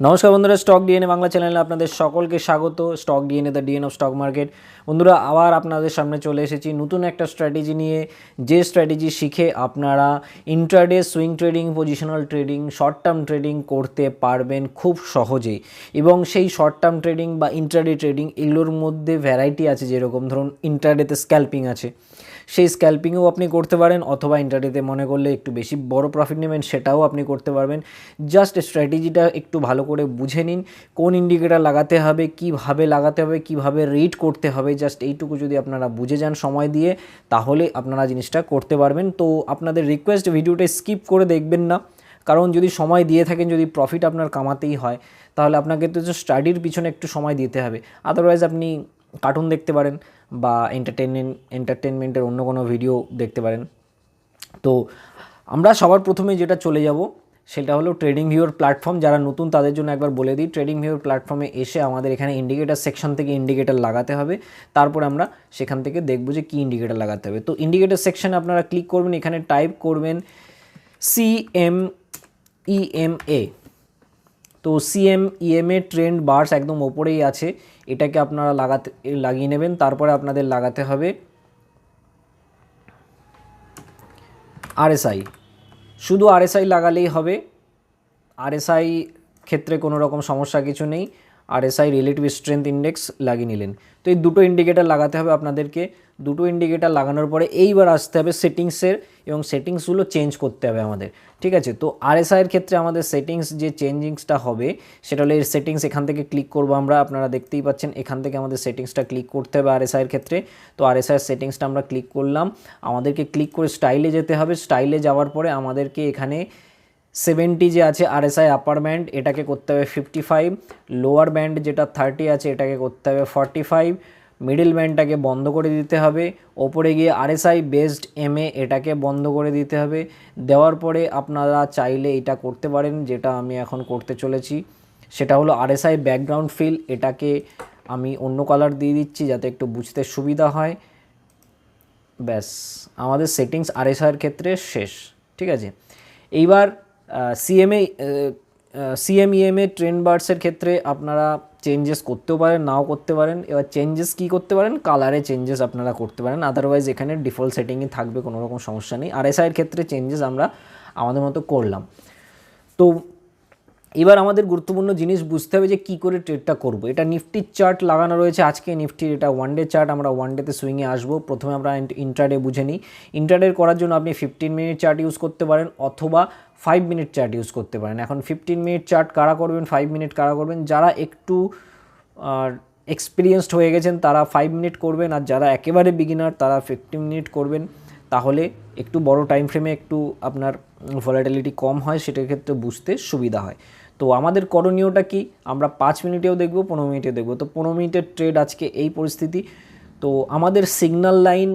নমস্কার বন্ধুরা stock DNA Bangla চ্যানেলে আপনাদের সকলকে স্বাগত। Stock DNA the DNA of stock market বন্ধুরা, আবার আপনাদের সামনে চলে এসেছি নতুন একটা স্ট্র্যাটেজি নিয়ে। যে স্ট্র্যাটেজি শিখে আপনারা intraday swing trading positional trading short term trading করতে পারবেন খুব সহজেই। এবং সেই শর্ট টার্ম ট্রেডিং বা ইন্ট্রাডে ট্রেডিং এগুলোর মধ্যে ভ্যারাইটি আছে যেরকম, ধরুন ইন্ট্রাডেতে স্ক্যাল্পিং আছে। সেই স্ক্যাল্পিংও আপনি করতে পারেন অথবা ইন্টারডেতে মনে করলে একটু বেশি বড় প্রফিট নেবেন, সেটাও আপনি করতে পারবেন। জাস্ট স্ট্র্যাটেজিটা একটু ভালো করে বুঝে নিন, কোন ইন্ডিকেটার লাগাতে হবে, কীভাবে লাগাতে হবে, কীভাবে রিড করতে হবে জাস্ট এইটুকু যদি আপনারা বুঝে যান সময় দিয়ে, তাহলে আপনারা জিনিসটা করতে পারবেন। তো আপনাদের রিকোয়েস্ট ভিডিওটা স্কিপ করে দেখবেন না, কারণ যদি সময় দিয়ে থাকেন, যদি প্রফিট আপনার কামাতেই হয়, তাহলে আপনাকে তো স্টাডির পিছনে একটু সময় দিতে হবে। আদারওয়াইজ আপনি কার্টুন দেখতে পারেন বা এন্টারটেনমেন্ট এন্টারটেনমেন্টের অন্য কোনো ভিডিও দেখতে পারেন। তো আমরা সবার প্রথমে যেটা চলে যাব, সেটা হলো ট্রেডিং ভিউর প্ল্যাটফর্ম যারা নতুন, তাদের জন্য একবার বলে দিই ট্রেডিং ভিউর প্ল্যাটফর্মে এসে আমাদের এখানে ইন্ডিকেটার সেকশন থেকে ইন্ডিকেটার লাগাতে হবে। তারপর আমরা সেখান থেকে দেখব যে কী ইন্ডিকেটার লাগাতে হবে। তো ইন্ডিকেটার সেকশনে আপনারা ক্লিক করবেন, এখানে টাইপ করবেন সি এম ইএমএ তো সিএম ইএমএ ট্রেন্ড বার্স একদম ওপরেই আছে। এটাকে আপনারা লাগাতে, লাগিয়ে নেবেন, তারপরে আপনাদের লাগাতে হবে আরএসআই শুধু আরএসআই লাগালেই হবে। আরএসআই ক্ষেত্রে কোনো রকম সমস্যা কিছু নেই। আরএসআই রিলেটিভ স্ট্রেংথ ইন্ডেক্স লাগিয়ে নিলেন। তো এই দুটো ইন্ডিকেটার লাগাতে হবে আপনাদেরকে। দুটো ইন্ডিকেটার লাগানোর পরে এইবার আসতে হবে সেটিংসের এবং সেটিংসগুলো চেঞ্জ করতে হবে আমাদের। ঠিক আছে? তো আরএসআইয়ের ক্ষেত্রে আমাদের সেটিংস যে চেঞ্জিংসটা হবে, সেটা হলো এর সেটিংস এখান থেকে ক্লিক করব আমরা। আপনারা দেখতেই পাচ্ছেন এখান থেকে আমাদের সেটিংসটা ক্লিক করতে হবে আরএসআইয়ের ক্ষেত্রে। তো আরএসআইয়ের সেটিংসটা আমরা ক্লিক করলাম। আমাদেরকে ক্লিক করে স্টাইলে যেতে হবে। স্টাইলে যাওয়ার পরে আমাদেরকে এখানে সেভেন্টি যে আছে আরএসআই আপার ব্যান্ড এটাকে করতে হবে ফিফটি ফাইভ লোয়ার ব্যান্ড যেটা থার্টি আছে, এটাকে করতে হবে ফর্টি ফাইভ মিডিল ব্যান্ডটাকে বন্ধ করে দিতে হবে। ওপরে গিয়ে আরএসআই বেসড এমএ এটাকে বন্ধ করে দিতে হবে। দেওয়ার পরে আপনারা চাইলে এটা করতে পারেন, যেটা আমি এখন করতে চলেছি। সেটা হলো আরএসআই ব্যাকগ্রাউন্ড ফিল এটাকে আমি অন্য কালার দিয়ে দিচ্ছি যাতে একটু বুঝতে সুবিধা হয়। ব্যাস, আমাদের সেটিংস আরএসআইয়ের ক্ষেত্রে শেষ, ঠিক আছে? এইবার সিএমএ সিএমইএমএ ট্রেন্ড বার্ডসের ক্ষেত্রে আপনারা চেঞ্জেস করতেও পারেন, নাও করতে পারেন। এবার চেঞ্জেস কী করতে পারেন? কালারে চেঞ্জেস আপনারা করতে পারেন। আদারওয়াইজ এখানে ডিফল্ট সেটিংই থাকবে, কোনো রকম সমস্যা নেই। আর এসআইয়ের ক্ষেত্রে চেঞ্জেস আমরা আমাদের মতো করলাম। তো এবার আমাদের গুরুত্বপূর্ণ জিনিস বুঝতে হবে যে কী করে ট্রেডটা করব। এটা নিফটির চার্ট লাগানো রয়েছে আজকে, নিফটির এটা ওয়ান ডে চার্ট আমরা ওয়ান ডেতে সুইংয়ে আসব। প্রথমে আমরা ইন্টারডে বুঝে নিই। ইন্টারডে করার জন্য আপনি ফিফটিন মিনিট চার্ট ইউজ করতে পারেন অথবা ফাইভ মিনিট চার্ট ইউজ করতে পারেন। এখন ফিফটিন মিনিট চার্ট কারা করবেন? ফাইভ মিনিট কারা করবেন? যারা একটু এক্সপিরিয়েন্সড হয়ে গেছেন, তারা ফাইভ মিনিট করবেন। আর যারা একেবারে বিগিনার তারা ফিফটিন মিনিট করবেন। তাহলে একটু বড় টাইম ফ্রেমে একটু আপনার ভলাটিলিটি কম হয়, সেটার ক্ষেত্রে বুঝতে সুবিধা হয়। তো আমাদের করণীয়টা কি? আমরা পাঁচ মিনিটেও দেখব, পনেরো মিনিটেও দেখব। তো পনেরো মিনিটের ট্রেড আজকে এই পরিস্থিতি। তো আমাদের সিগন্যাল লাইন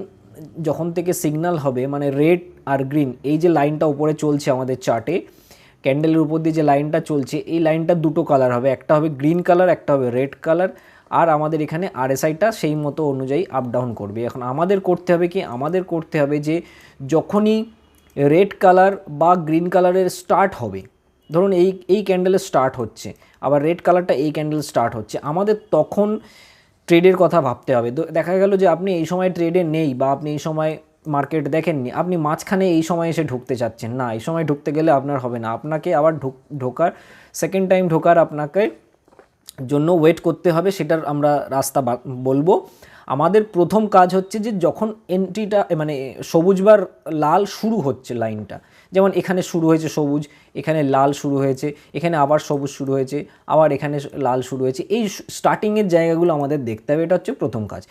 যখন থেকে সিগনাল হবে মানে রেড আর গ্রিন এই যে লাইনটা উপরে চলছে আমাদের চার্টে ক্যান্ডেলের উপর দিয়ে যে লাইনটা চলছে, এই লাইনটা দুটো কালার হবে। একটা হবে গ্রিন কালার একটা হবে রেড কালার আর আমাদের এখানে আরএসআইটা সেই মতো অনুযায়ী আপ ডাউন করবে। এখন আমাদের করতে হবে কি? আমাদের করতে হবে যে যখনই রেড কালার বা গ্রিন কালারের স্টার্ট হবে। ধরুন এই এই ক্যান্ডেলের স্টার্ট হচ্ছে, আবার রেড কালারটা এই ক্যান্ডেল স্টার্ট হচ্ছে। আমাদের তখন ট্রেডের কথা ভাবতে হবে। দেখা গেল যে আপনি এই সময় ট্রেডে নেই বা আপনি এই সময় মার্কেট দেখেননি, আপনি মাঝখানে এই সময় এসে ঢুকতে চাচ্ছেন। না, এই সময় ঢুকতে গেলে আপনার হবে না। আপনাকে আবার ঢুক, ঢোকার সেকেন্ড টাইম ঢোকার আপনাকে জন্য ওয়েট করতে হবে, সেটার আমরা রাস্তা বলব। আমাদের প্রথম কাজ হচ্ছে যে যখন এন্ট্রিটা মানে সবুজ বার লাল শুরু হচ্ছে লাইনটা যেমন এখানে শুরু হয়েছে সবুজ এখানে লাল শুরু হয়েছে, এখানে আবার সবুজ শুরু হয়েছে, আবার এখানে লাল শুরু হয়েছে। এই স্টার্টিংয়ের জায়গাগুলো আমাদের দেখতে হবে, এটা হচ্ছে প্রথম কাজ।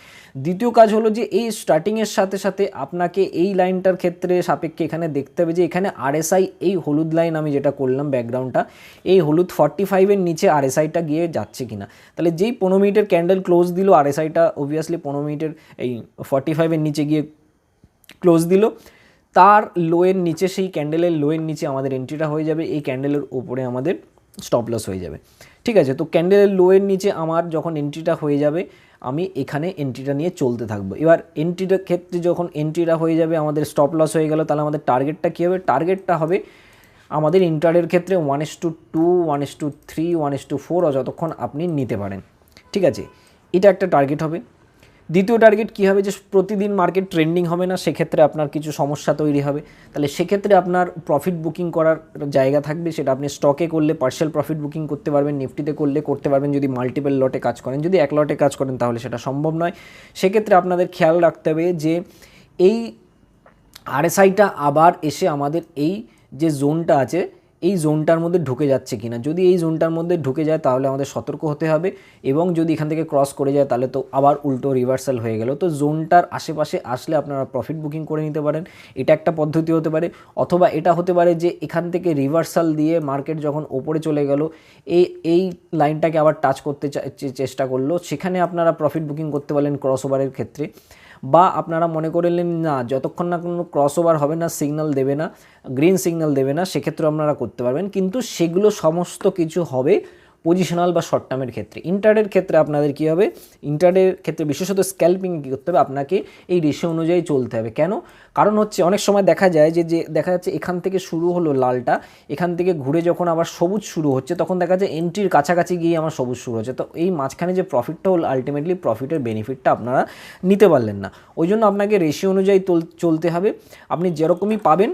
দ্বিতীয় কাজ হলো যে এই স্টার্টিংয়ের সাথে সাথে আপনাকে এই লাইনটার ক্ষেত্রে সাপেক্ষে এখানে দেখতে হবে যে এখানে আরএসআই এই হলুদ লাইন আমি যেটা করলাম ব্যাকগ্রাউন্ডটা এই হলুদ ফর্টি ফাইভের নিচে আরএসআইটা গিয়ে যাচ্ছে কিনা। তাহলে যেই পনেরো মিনিটের ক্যান্ডেল ক্লোজ দিল আরএসআইটা অবভিয়াসলি পনেরো মিনিটের এই ফর্টি ফাইভের নিচে গিয়ে ক্লোজ দিল। তার লোয়ের নিচে, সেই ক্যান্ডেলের লোয়ের নিচে আমাদের এন্ট্রিটা হয়ে যাবে, এই ক্যান্ডেলের ওপরে আমাদের স্টপ লস হয়ে যাবে। ঠিক আছে? তো ক্যান্ডেলের লোয়ের নিচে আমার যখন এন্ট্রিটা হয়ে যাবে, আমি এখানে এন্ট্রিটা নিয়ে চলতে থাকব। এবার এন্ট্রিটার ক্ষেত্রে যখন এন্ট্রিটা হয়ে যাবে, আমাদের স্টপ লস হয়ে গেল, তাহলে আমাদের টার্গেটটা কী হবে? টার্গেটটা হবে আমাদের ইন্টারের ক্ষেত্রে one is to two one is to three one is to four যতক্ষণ আপনি নিতে পারেন। ঠিক আছে? এটা একটা টার্গেট হবে। দ্বিতীয় টার্গেট কী হবে? যে প্রতিদিন মার্কেট ট্রেন্ডিং হবে না, সেক্ষেত্রে আপনার কিছু সমস্যা তৈরি হবে। তাহলে সেক্ষেত্রে আপনার প্রফিট বুকিং করার জায়গা থাকবে সেটা আপনি স্টকে করলে পার্শিয়াল প্রফিট বুকিং করতে পারবেন নিফটিতে করলে করতে পারবেন, যদি মাল্টিপল লটে কাজ করেন। যদি এক লটে কাজ করেন, তাহলে সেটা সম্ভব নয়। সেক্ষেত্রে আপনাদের খেয়াল রাখতে হবে যে, এই আরএসআইটা আবার এসে আমাদের এই যে জোনটা আছে এই জোনটার মধ্যে ঢুকে যাচ্ছে কিনা? যদি এই জোনটার মধ্যে ঢুকে যায়, তাহলে আমাদের সতর্ক হতে হবে এবং যদি এখান থেকে ক্রস করে যায়, তাহলে তো আবার উল্টো রিভার্সাল হয়ে গেল। তো জোনটার আশেপাশে আসলে আপনারা প্রফিট বুকিং করে নিতে পারেন। এটা একটা পদ্ধতি হতে পারে। অথবা এটা হতে পারে যে এখান থেকে রিভার্সাল দিয়ে মার্কেট যখন ওপরে চলে গেল, এই এই লাইনটাকে আবার টাচ করতে চেষ্টা করল। সেখানে আপনারা প্রফিট বুকিং করতে পারেন ক্রস ওভারের ক্ষেত্রে। বা আপনারা মনে করলেন না, যতক্ষণ না কোনো ক্রস ওভার হবে না সিগনাল দেবে না গ্রিন সিগনাল দেবে না সেক্ষেত্রে আপনারা করতে পারবেন। কিন্তু সেগুলো সমস্ত কিছু হবে পজিশনাল বা শর্ট টার্মের ক্ষেত্রে। ইন্টারের ক্ষেত্রে আপনাদের কী হবে? ইন্টারের ক্ষেত্রে বিশেষত স্ক্যাল্পিং কী করতে হবে? আপনাকে এই রেশিও অনুযায়ী চলতে হবে। কেন? কারণ হচ্ছে অনেক সময় দেখা যায় যে যে দেখা যাচ্ছে এখান থেকে শুরু হলো লালটা, এখান থেকে ঘুরে যখন আবার সবুজ শুরু হচ্ছে, তখন দেখা যায় এন্ট্রির কাছাকাছি গিয়ে আমার সবুজ শুরু হচ্ছে। তো এই মাঝখানে যে প্রফিটটা হল আলটিমেটলি প্রফিটের বেনিফিটটা আপনারা নিতে পারলেন না। ওই জন্য আপনাকে রেশিও অনুযায়ী চলতে হবে। আপনি যেরকমই পাবেন,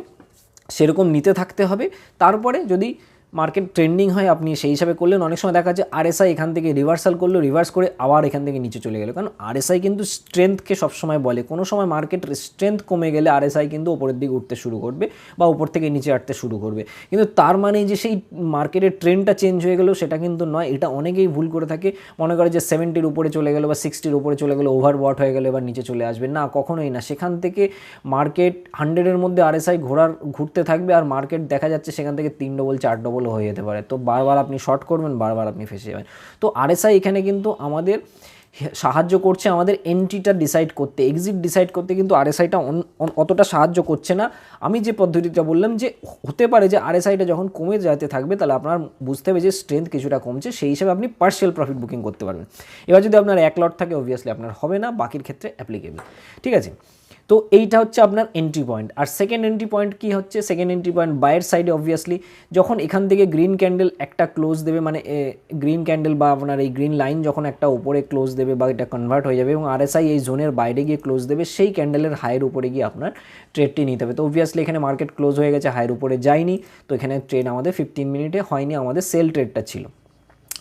সেরকম নিতে থাকতে হবে। তারপরে যদি মার্কেট ট্রেন্ডিং হয়, আপনি সেই হিসাবে করলেন। অনেক সময় দেখা যাচ্ছে আরএসআই এখান থেকে রিভার্সাল করল রিভার্স করে আবার এখান থেকে নিচে চলে গেল। কারণ আরএসআই কিন্তু স্ট্রেংথকে সবসময় বলে। কোনো সময় মার্কেট স্ট্রেংথ কমে গেলে আরএসআই কিন্তু ওপরের দিকে উঠতে শুরু করবে বা উপর থেকে নিচে আটতে শুরু করবে। কিন্তু তার মানে যে সেই মার্কেটের ট্রেন্ডটা চেঞ্জ হয়ে গেলো, সেটা কিন্তু নয়। এটা অনেকেই ভুল করে থাকে। মনে করে যে সেভেন্টির উপরে চলে গেলো বা সিক্সটির উপরে চলে গেলো ওভারবট হয়ে গেলো, এবার নিচে চলে আসবে। না, কখনোই না। সেখান থেকে মার্কেট হান্ড্রেডের মধ্যে আরএসআই ঘোরার, ঘুরতে থাকবে। আর মার্কেট দেখা যাচ্ছে সেখান থেকে তিন ডবল চার ডবল হয়ে যেতে পারে। তো বারবার আপনি শর্ট করবেন, বারবার আপনি ফেসে যাবেন। তো আরএসআই এখানে কিন্তু আমাদের সাহায্য করছে, আমাদের এন্ট্রিটা ডিসাইড করতে এক্সিট ডিসাইড করতে কিন্তু আরএসআইটা অতটা সাহায্য করছে না। আমি যে পদ্ধতিটা বললাম যে হতে পারে যে আরএসআইটা যখন কমে যেতে থাকবে, তাহলে আপনার বুঝতে হবে যে স্ট্রেংথ কিছুটা কমছে, সেই হিসাবে আপনি পার্শিয়াল প্রফিট বুকিং করতে পারবেন। এবার যদি আপনার এক লট থাকে অবভিয়াসলি আপনার হবে না, বাকির ক্ষেত্রে অ্যাপ্লিকেবল ঠিক আছে? তো এইটা হচ্ছে আপনার এন্ট্রি পয়েন্ট আর সেকেন্ড এন্ট্রি পয়েন্ট কি হচ্ছে? সেকেন্ড এন্ট্রি পয়েন্ট বাইয়ের সাইডে অবভিয়াসলি যখন এখান থেকে গ্রিন ক্যান্ডেল একটা ক্লোজ দেবে মানে গ্রিন ক্যান্ডেল বা আপনার এই গ্রিন লাইন যখন একটা উপরে ক্লোজ দেবে বা এটা কনভার্ট হয়ে যাবে এবং আরএসআই এই জোনের বাইরে গিয়ে ক্লোজ দেবে, সেই ক্যান্ডেলের হাইয়ের উপরে গিয়ে আপনার ট্রেডটি নিতে হবে। তো অবভিয়াসলি এখানে মার্কেট ক্লোজ হয়ে গেছে হাইয়ের উপরে যায়নি। তো এখানে ট্রেড আমাদের ফিফটিন মিনিটে হয়নি, আমাদের সেল ট্রেডটা ছিল।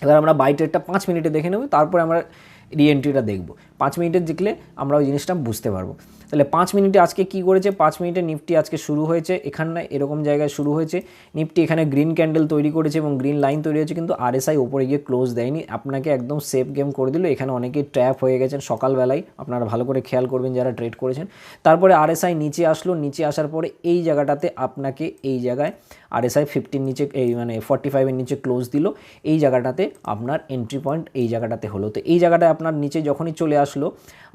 এবার আমরা বাই ট্রেডটা পাঁচ মিনিটে দেখে নেব, তারপরে আমরা রিএন্ট্রিটা দেখব। পাঁচ মিনিটে দেখলে আমরা ওই জিনিসটা বুঝতে পারব। তাহলে পাঁচ মিনিটে আজকে কি করেছে? পাঁচ মিনিটে নিফটি আজকে শুরু হয়েছে। এখানে এরকম জায়গায় শুরু হয়েছে। নিফটি এখানে গ্রিন ক্যান্ডেল তৈরি করেছে এবং গ্রিন লাইন তৈরি হয়েছে, কিন্তু আরএসআই ওপরে গিয়ে ক্লোজ দেয়নি। আপনাকে একদম সেফ গেম করে দিল। এখানে অনেকেই ট্র্যাপ হয়ে গেছেন সকালবেলায়। আপনারা ভালো করে খেয়াল করবেন যারা ট্রেড করেছেন। তারপরে আরএসআই নিচে আসলো। নিচে আসার পরে এই জায়গাটাতে আপনাকে এই জায়গায় আরএসআই ফিফটির নিচে, এই মানে ফর্টি ফাইভের নিচে ক্লোজ দিল। এই জায়গাটাতে আপনার এন্ট্রি পয়েন্ট এই জায়গাটাতে হলো। তো এই জায়গাটায় আপনার নিচে যখনই চলে আসলো,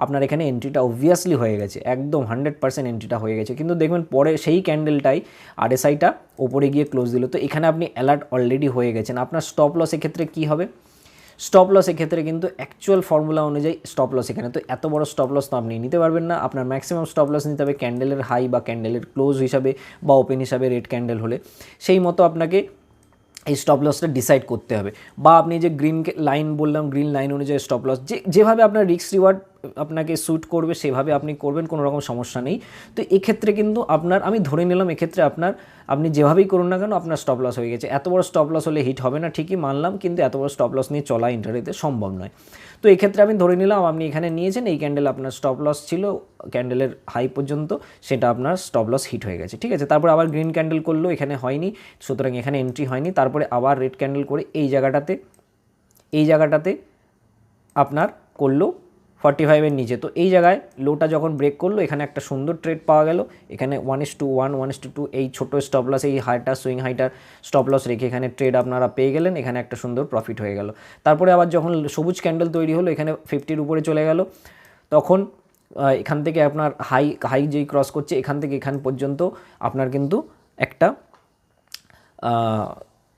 আপনার এখানে এন্ট্রিটা অবভিয়াসলি হয়ে গেছে, একদম হান্ড্রেড পার্সেন্ট এন্ট্রিটা হয়ে গেছে। কিন্তু দেখবেন পরে সেই ক্যান্ডেলটাই আরএসআইটা ওপরে গিয়ে ক্লোজ দিল। তো এখানে আপনি অ্যালার্ট অলরেডি হয়ে গেছেন। আপনার স্টপ লস এক্ষেত্রে কী হবে? স্টপ লস এক্ষেত্রে কিন্তু অ্যাকচুয়াল ফর্মুলা অনুযায়ী স্টপ লস এখানে। তো এত বড় স্টপ লস তো আপনি নিতে পারবেন না। আপনার ম্যাক্সিমাম স্টপ লস নিতে হবে ক্যান্ডেলের হাই বা ক্যান্ডেলের ক্লোজ হিসাবে বা ওপেন হিসাবে রেড ক্যান্ডেল হলে। সেই মতো আপনাকে এই স্টপ লসটা ডিসাইড করতে হবে। বা আপনি যে গ্রিন লাইন বললাম গ্রিন লাইন অনুযায়ী স্টপ লস যে যেভাবে আপনার রিক্স রিওয়ার্ড আপনাকে স্যুট করবে, সেভাবে আপনি করবেন, কোনো রকম সমস্যা নেই। তো এক্ষেত্রে কিন্তু আপনার, আমি ধরে নিলাম এক্ষেত্রে আপনার, আপনি যেভাবেই করুন না কেন, আপনার স্টপ লস হয়ে গেছে। এত বড় স্টপ লস হলে হিট হবে না, ঠিকই মানলাম, কিন্তু এত বড় স্টপ লস নিয়ে চলা ইন্টারনেটে সম্ভব নয়। তো এক্ষেত্রে আমি ধরে নিলাম আপনি এখানে নিয়েছেন, এই ক্যান্ডেল আপনার স্টপ লস ছিল ক্যান্ডেলের হাই পর্যন্ত সেটা আপনার স্টপ লস হিট হয়ে গেছে, ঠিক আছে? তারপর আবার গ্রিন ক্যান্ডেল করল, এখানে হয়নি, সুতরাং এখানে এন্ট্রি হয়নি, তারপরে আবার রেড ক্যান্ডেল করে এই জায়গাটাতে এই জায়গাটাতে আপনার করল ফর্টি ফাইভের নিচে। তো এই জায়গায় লোটা যখন ব্রেক করল, এখানে একটা সুন্দর ট্রেড পাওয়া গেল। এখানে one is to one one is to two এই ছোটো স্টপ লস এই higher swing higher stop loss রেখে এখানে ট্রেড আপনারা পেয়ে গেলেন। এখানে একটা সুন্দর প্রফিট হয়ে গেল। তারপরে আবার যখন সবুজ ক্যান্ডেল তৈরি হলো, এখানে ফিফটির উপরে চলে গেল। তখন এখান থেকে আপনার হাই হাই যেই ক্রস করছে, এখান থেকে এখান পর্যন্ত আপনার কিন্তু একটা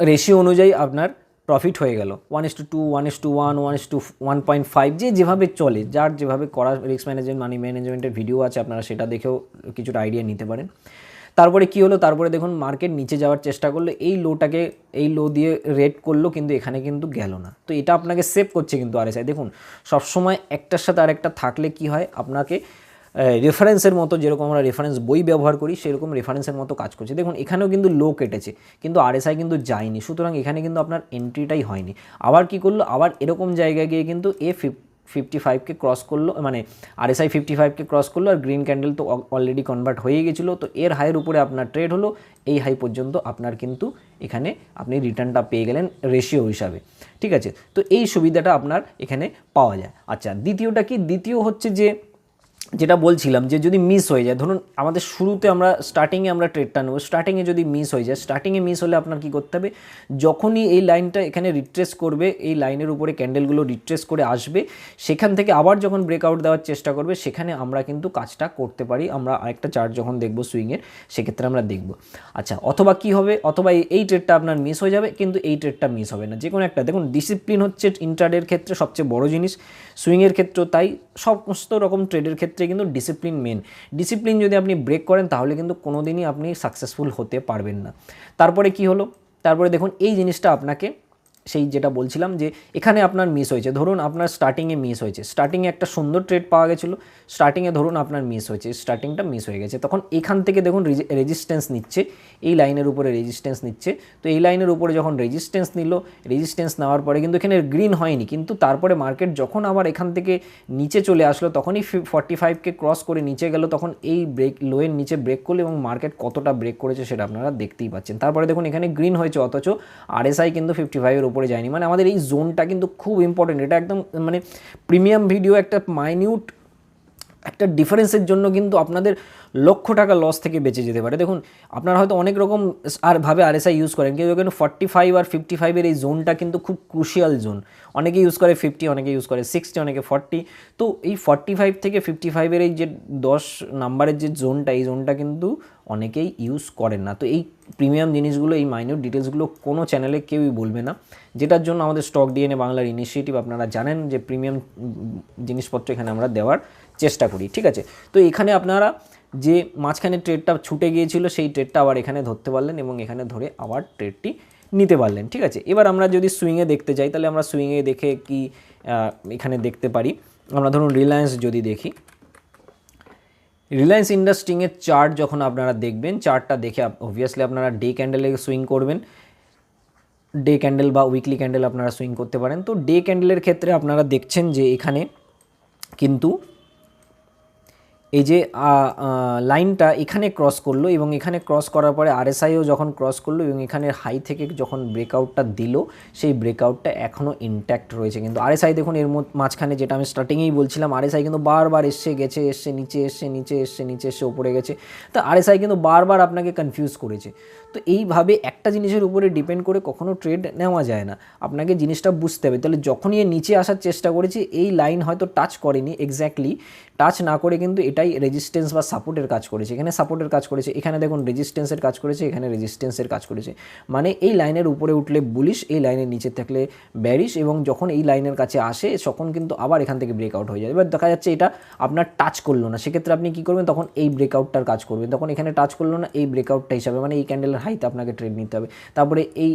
রেশিও অনুযায়ী আপনার প্রফিট হয়ে গেল। One is to two one is to one one is to one point five যে যেভাবে চলে, যার যেভাবে করা রিস্ক ম্যানেজমেন্ট মানি ম্যানেজমেন্টের ভিডিও আছে, আপনারা সেটা দেখেও কিছুটা আইডিয়া নিতে পারেন। তারপরে কি হলো? তারপরে দেখুন মার্কেট নিচে যাওয়ার চেষ্টা করল, এই লোটাকে এই লো দিয়ে রেড করল, কিন্তু এখানে কিন্তু গেল না। তো এটা আপনাকে সেভ করছে কিন্তু আরএসআই দেখুন, সবসময় একটার সাথে আরেকটা থাকলে কি হয়? আপনাকে রেফারেন্সের মতো যেরকম আমরা রেফারেন্স বই ব্যবহার করি, সেরকম রেফারেন্সের মতো কাজ করছে। দেখুন, এখানেও কিন্তু লো কেটেছে, কিন্তু আরএসআই কিন্তু যায়নি। সুতরাং এখানে কিন্তু আপনার এন্ট্রিটাই হয়নি। আবার কি করল? আবার এরকম জায়গায় গিয়ে কিন্তু এ ফিফ ফিফটি ফাইভকে ক্রস করল মানে আরএসআই ফিফটি ফাইভকে ক্রস করল আর গ্রিন ক্যান্ডেল তো অলরেডি কনভার্ট হয়ে গেছিল। তো এর হাইয়ের উপরে আপনার ট্রেড হলো, এই হাই পর্যন্ত আপনার কিন্তু এখানে আপনি রিটার্নটা পেয়ে গেলেন রেশিও হিসাবে। ঠিক আছে? তো এই সুবিধাটা আপনার এখানে পাওয়া যায়। আচ্ছা দ্বিতীয়টা কি? দ্বিতীয় হচ্ছে যে যেটা বলছিলাম যে যদি মিস হয়ে যায়, ধরুন আমাদের শুরুতে আমরা স্টার্টিংয়ে আমরা ট্রেডটা নেব। স্টার্টিংয়ে যদি মিস হয়ে যায় স্টার্টিংয়ে মিস হলে আপনার কি করতে হবে? যখনই এই লাইনটা এখানে রিট্রেস করবে, এই লাইনের উপরে ক্যান্ডেলগুলো রিট্রেস করে আসবে, সেখান থেকে আবার যখন ব্রেকআউট দেওয়ার চেষ্টা করবে, সেখানে আমরা কিন্তু কাজটা করতে পারি। আমরা আরেকটা চার্ট যখন দেখব সুইংয়ের সেক্ষেত্রে আমরা দেখব। আচ্ছা অথবা কি হবে? অথবা এই- ট্রেডটা আপনার মিস হয়ে যাবে, কিন্তু এই ট্রেডটা মিস হবে না। যে কোনো একটা, দেখুন ডিসিপ্লিন হচ্ছে ইন্টারডের ক্ষেত্রে সবচেয়ে বড় জিনিস। সুইংয়ের ক্ষেত্রেও তাই, সমস্ত রকম ট্রেডের ক্ষেত্রে কিন্তু ডিসিপ্লিন মেন ডিসিপ্লিন যদি আপনি ব্রেক করেন, তাহলে কিন্তু কোনো দিনই আপনি সাকসেসফুল হতে পারবেন না। তারপরে কি হলো? তারপরে দেখুন, এই জিনিসটা আপনাকে সেই যেটা বলছিলাম যে এখানে আপনার মিস হয়েছে। ধরুন আপনার স্টার্টিংয়ে মিস হয়েছে। স্টার্টিংয়ে একটা সুন্দর ট্রেড পাওয়া গেছিল। স্টার্টিংয়ে ধরুন আপনার মিস হয়েছে। স্টার্টিংটা মিস হয়ে গেছে। তখন এখান থেকে দেখুন রেজিস্ট্যান্স নিচ্ছে। এই লাইনের উপরে রেজিস্ট্যান্স নিচ্ছে। তো এই লাইনের উপরে যখন রেজিস্ট্যান্স নিল রেজিস্ট্যান্স নেওয়ার পরে কিন্তু এখানে গ্রিন হয়নি। কিন্তু তারপরে মার্কেট যখন আবার এখান থেকে নিচে চলে আসলো, তখনই ফর্টি ফাইভকে ক্রস করে নিচে গেল। তখন এই ব্রেক লোয়ের নিচে ব্রেক করল এবং মার্কেট কতটা ব্রেক করেছে সেটা আপনারা দেখতেই পাচ্ছেন। তারপরে দেখুন এখানে গ্রিন হয়েছে। অথচ আরএসআই কিন্তু ফিফটি ফাইভের উপরে যায়নি। মানে আমাদের এই জোনটা কিন্তু খুব ইম্পর্টেন্ট এটা একদম মানে প্রিমিয়াম ভিডিও একটা মাইনিউট একটা ডিফারেন্সের জন্য কিন্তু আপনাদের লক্ষ টাকা লস থেকে বেঁচে যেতে পারে। দেখুন, আপনারা হয়তো অনেক রকম আর ভাবে আরএসআই ইউজ করেন, কিন্তু এখানে ফর্টি ফাইভ আর ফিফটি ফাইভের এই জোনটা কিন্তু খুব ক্রুশিয়াল জোন অনেকে ইউজ করে ফিফটি অনেকে ইউজ করে সিক্সটি অনেকে ফর্টি তো এই ফর্টি ফাইভ থেকে ফিফটি ফাইভের এই যে দশ নাম্বারের যে জোনটা এই জোনটা কিন্তু অনেকেই ইউজ করেন না। তো এই প্রিমিয়াম জিনিসগুলো, এই মাইনিউট ডিটেলসগুলো কোনো চ্যানেলে কেউই বলবে না। যেটার জন্য আমাদের স্টক ডিএনএ বাংলার ইনিশিয়েটিভ আপনারা জানেন যে প্রিমিয়াম জিনিসপত্র এখানে আমরা দেওয়ার চেষ্টা করি, ঠিক আছে? তো এখানে আপনারা যে মাঝখানে ট্রেডটা ছুটে গিয়েছিল, সেই ট্রেডটা আবার এখানে ধরতে পারলেন এবং এখানে ধরে আবার ট্রেডটি নিতে পারলেন, ঠিক আছে? এবার আমরা যদি সুইংয়ে দেখতে যাই, তাহলে আমরা সুইংয়ে দেখে কি এখানে দেখতে পারি। আমরা ধরুন রিলায়েন্স যদি দেখি রিলায়েন্স ইন্ডাস্ট্রিংয়ের চার্ট যখন আপনারা দেখবেন চার্টটা দেখে অবভিয়াসলি আপনারা ডে ক্যান্ডেলে সুইং করবেন। ডে ক্যান্ডেল বা উইকলি ক্যান্ডেল আপনারা সুইং করতে পারেন। তো ডে ক্যান্ডেলের ক্ষেত্রে আপনারা দেখছেন যে এখানে কিন্তু এই যে লাইনটা এখানে ক্রস করল এবং এখানে ক্রস করার পরে আরএসআইও যখন ক্রস করল এবং এখানে হাই থেকে যখন ব্রেকআউটটা দিল, সেই ব্রেকআউটটা এখনও ইনট্যাক্ট রয়েছে। কিন্তু আরএসআই দেখুন, এর মাঝখানে যেটা আমি স্টার্টিংয়েই বলছিলাম আরএসআই কিন্তু বারবার এসছে, গেছে, এসছে, নিচে এসছে নিচে এসছে নিচে এসছে, ওপরে গেছে। তো আরএসআই কিন্তু বারবার আপনাকে কনফিউজ করেছে। তো এইভাবে একটা জিনিসের উপরে ডিপেন্ড করে কখনো ট্রেড নেওয়া যায় না। আপনাকে জিনিসটা বুঝতে হবে। তাহলে যখনই নিচে আসার চেষ্টা করেছি, এই লাইন হয়তো টাচ করেনি এক্স্যাক্টলি টাচ না করে কিন্তু এটাই রেজিস্ট্যান্স বা সাপোর্টের কাজ করেছে। এখানে সাপোর্টের কাজ করেছে, এখানে দেখুন রেজিস্ট্যান্সের কাজ করেছে, এখানে রেজিস্ট্যান্সের কাজ করেছে। মানে এই লাইনের উপরে উঠলে বুলিশ এই লাইনের নিচে থাকলে ব্যারিশ এবং যখন এই লাইনের কাছে আসে, তখন কিন্তু আবার এখান থেকে ব্রেকআউট হয়ে যায়। এবার দেখা যাচ্ছে এটা আপনার টাচ করল না। সেক্ষেত্রে আপনি কী করবেন? তখন এই ব্রেকআউটটার কাজ করবেন। তখন এখানে টাচ করল না, এই ব্রেকআউটটা হিসাবে মানে এই ক্যান্ডেলের হাইতে আপনাকে ট্রেড নিতে হবে। তারপরে এই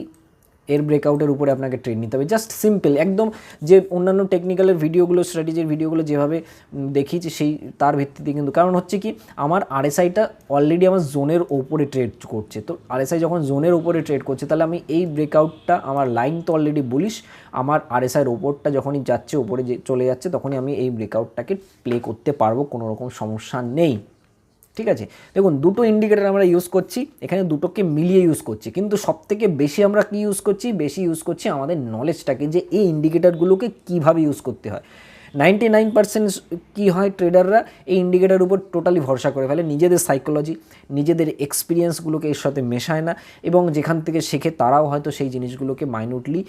এর ব্রেকআউটের উপরে আপনাকে ট্রেড নিতে হবে। জাস্ট সিম্পল একদম যে অন্যান্য টেকনিক্যালের ভিডিওগুলো স্ট্র্যাটেজির ভিডিওগুলো যেভাবে দেখিয়েছি সেই, তার ভিত্তিতে কিন্তু। কারণ হচ্ছে কি, আমার আরএসআইটা অলরেডি আমার জোনের ওপরে ট্রেড করছে। তো আরএসআই যখন জোনের ওপরে ট্রেড করছে, তাহলে আমি এই ব্রেকআউটটা আমার লাইন তো অলরেডি বলিস আমার আরএসআইয়ের ওপরটা যখনই যাচ্ছে ওপরে যে চলে যাচ্ছে, তখনই আমি এই ব্রেকআউটটাকে প্লে করতে পারব, কোনো রকম সমস্যা নেই। ঠিক আছে? দেখুন, দুটো ইন্ডিকেটার আমরা ইউজ করছি, এখানে দুটোকে মিলিয়ে ইউজ করছি। কিন্তু সবথেকে বেশি আমরা কি ইউজ করছি? বেশি ইউজ করছি আমাদের নলেজটাকে যে এই ইন্ডিকেটারগুলোকে কীভাবে ইউজ করতে হয়। নাইনটি নাইন পার্সেন্ট কী হয় ট্রেডাররা এই ইন্ডিকেটার উপর টোটালি ভরসা করে ফেলে। নিজেদের সাইকোলজি নিজেদের এক্সপিরিয়েন্সগুলোকে এর সাথে মেশায় না, এবং যেখান থেকে শেখে তারাও হয়তো সেই জিনিসগুলোকে মাইনুটলি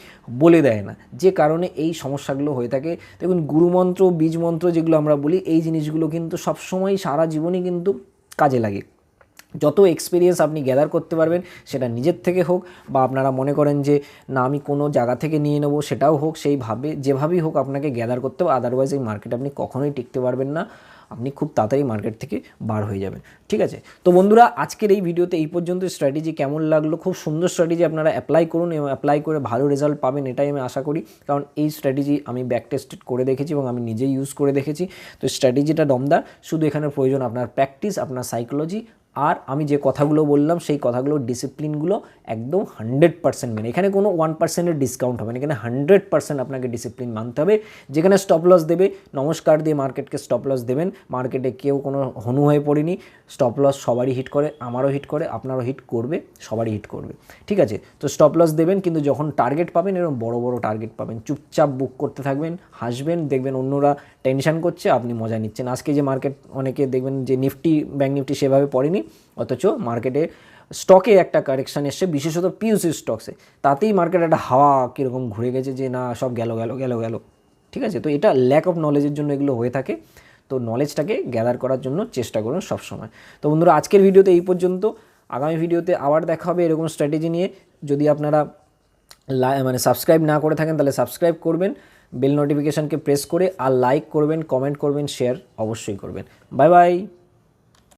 বলে দেয় না। যে কারণে এই সমস্যাগুলো হয়ে থাকে। দেখুন, গুরুমন্ত্র, বীজমন্ত্র যেগুলো আমরা বলি, এই জিনিসগুলো কিন্তু সবসময় সারা জীবনই কিন্তু কাজে লাগে। যত এক্সপিরিয়েন্স আপনি গ্যাদার করতে পারবেন, সেটা নিজের থেকে হোক বা আপনারা মনে করেন যে, না, আমি কোনো জায়গা থেকে নিয়ে নেব, সেটাও হোক সেইভাবে যেভাবেই হোক আপনাকে গ্যাদার করতে হবে আদারওয়াইজ এই মার্কেট আপনি কখনোই টিকতে পারবেন না। আপনি খুব তাড়াতাড়ি মার্কেট থেকে বার হয়ে যাবেন। ঠিক আছে? তো বন্ধুরা, আজকের এই ভিডিওতে এই পর্যন্ত। স্ট্র্যাটেজি কেমন লাগল? খুব সুন্দর স্ট্র্যাটেজি আপনারা অ্যাপ্লাই করুন এবং অ্যাপ্লাই করে ভালো রেজাল্ট পাবেন, এটাই আমি আশা করি। কারণ এই স্ট্র্যাটেজি আমি ব্যাক টেস্টেড করে দেখেছি এবং আমি নিজেই ইউজ করে দেখেছি। তো স্ট্র্যাটেজিটা দমদার। শুধু এখানে প্রয়োজন আপনার প্র্যাকটিস আপনার সাইকোলজি আর আমি যে কথাগুলো বললাম, সেই কথাগুলো ডিসিপ্লিনগুলো একদম হান্ড্রেড পার্সেন্ট মেনে এখানে কোনো ওয়ান পার্সেন্টের ডিসকাউন্ট হবে না। এখানে হান্ড্রেড পার্সেন্ট আপনাকে ডিসিপ্লিন মানতে হবে। যেখানে স্টপ লস দেবে, নমস্কার দিয়ে মার্কেটকে স্টপ লস দেবেন। মার্কেটে কেউ কোনো হনু হয়ে পড়েনি। স্টপ লস সবারই হিট করে, আমারও হিট করে, আপনারও হিট করবে, সবারই হিট করবে। ঠিক আছে? তো স্টপ লস দেবেন, কিন্তু যখন টার্গেট পাবেন, এরকম বড় বড় টার্গেট পাবেন। চুপচাপ বুক করতে থাকবেন, হাসবেন, দেখবেন অন্যরা টেনশন করছে, আপনি মজা নিচ্ছেন। আজকে যে মার্কেট অনেকে দেখবেন যে নিফটি ব্যাঙ্ক নিফটি সেভাবে পড়েনি। অথচ মার্কেটে স্টকে একটা কারেকশান এসছে, বিশেষত পিউসি স্টকসে। তাতেই মার্কেট একটা হাওয়া কীরকম ঘুরে গেছে যে, না, সব গেল গেল গেল গেল। ঠিক আছে? তো এটা ল্যাক অফ নলেজের জন্য এগুলো হয়ে থাকে। তো নলেজটাকে গ্যাদার করার জন্য চেষ্টা করুন সবসময়। তো বন্ধুরা, আজকের ভিডিওতে এই পর্যন্ত। আগামী ভিডিওতে আবার দেখা হবে এরকম স্ট্র্যাটেজি নিয়ে। যদি আপনারা মানে সাবস্ক্রাইব না করে থাকেন, তাহলে সাবস্ক্রাইব করবেন। বেল নোটিফিকেশানকে প্রেস করে আর লাইক করবেন কমেন্ট করবেন শেয়ার অবশ্যই করবেন। Bye bye